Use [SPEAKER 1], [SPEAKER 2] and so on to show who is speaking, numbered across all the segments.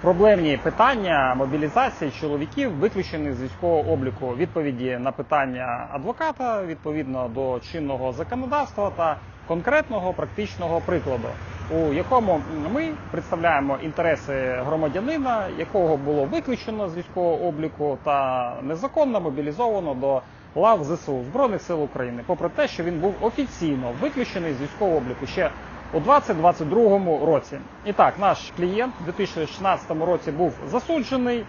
[SPEAKER 1] проблемні питання мобілізації чоловіків, виключених з військового обліку, відповіді на питання адвоката відповідно до чинного законодавства та конкретного практичного прикладу, у якому ми представляємо інтереси громадянина, якого було виключено з військового обліку та незаконно мобілізовано до лав ЗСУ Збройних сил України, попри те, що він був офіційно виключений з військового обліку ще у 2022 році. І так, наш клієнт у 2016 році був засуджений,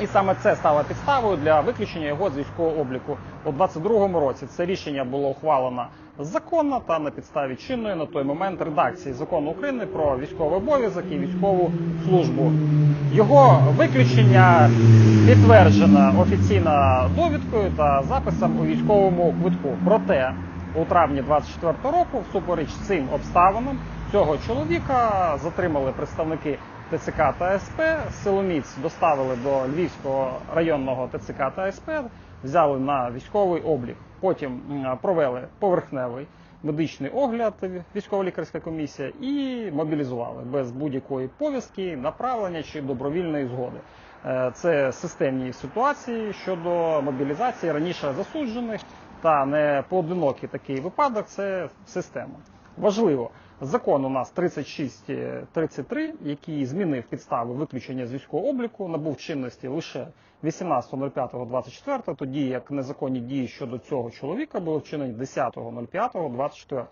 [SPEAKER 1] і саме це стало підставою для виключення його з військового обліку у 2022 році. Це рішення було ухвалено законно та на підставі чинної на той момент редакції закону України про військовий обов'язок і військову службу. Його виключення підтверджено офіційно довідкою та записом у військовому квитку. Проте у травні 24 року, всупереч цим обставинам, цього чоловіка затримали представники ТЦК та СП. Силоміць доставили до Львівського районного ТЦК та СП, взяли на військовий облік. Потім провели поверхневий медичний огляд, військово-лікарська комісія, і мобілізували без будь-якої повістки, направлення чи добровільної згоди. Е, Це системні ситуації щодо мобілізації раніше засуджених та не поодинокий такий випадок. Це система. Важливо, закон у нас 3633, який змінив підстави виключення з військового обліку, набув чинності лише 18.05.24, тоді як незаконні дії щодо цього чоловіка були вчинені 10.05.24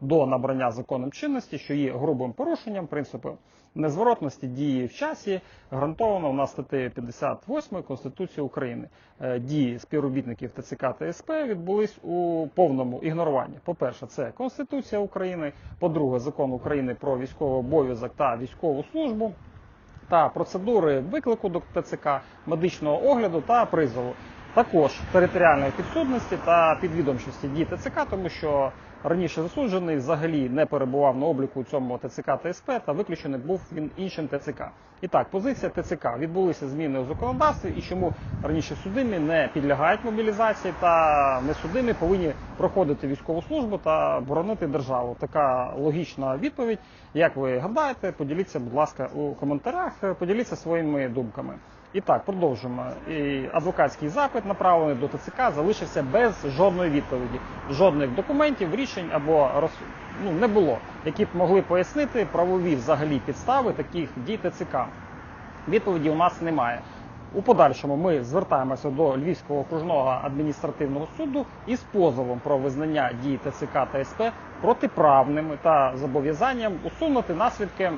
[SPEAKER 1] до набрання законом чинності, що є грубим порушенням принципу незворотності дії в часі, гарантовано у нас статтею 58 Конституції України. Е, Дії співробітників ТЦК та СП відбулись у повному ігноруванні. По-перше, це Конституція України, по-друге, закон України про військовий обов'язок та військову службу. Та процедури виклику до ТЦК, медичного огляду та призову, також територіальної підсудності та підвідомчості дій ТЦК, тому що раніше засуджений взагалі не перебував на обліку цьому ТЦК та СП та виключений був він іншим ТЦК. І так, позиція ТЦК відбулися зміни у законодавстві і чому раніше судимі не підлягають мобілізації та не судимі повинні проходити військову службу та боронити державу. Така логічна відповідь. Як ви гадаєте, поділіться, будь ласка, у коментарях, поділіться своїми думками. І так, продовжуємо. І адвокатський запит, направлений до ТЦК, залишився без жодної відповіді, жодних документів, рішень або роз... ну, не було, які б могли пояснити правові взагалі підстави таких дій ТЦК. Відповіді у нас немає. У подальшому ми звертаємося до Львівського окружного адміністративного суду із позовом про визнання дій ТЦК та СП протиправними та зобов'язанням усунути наслідки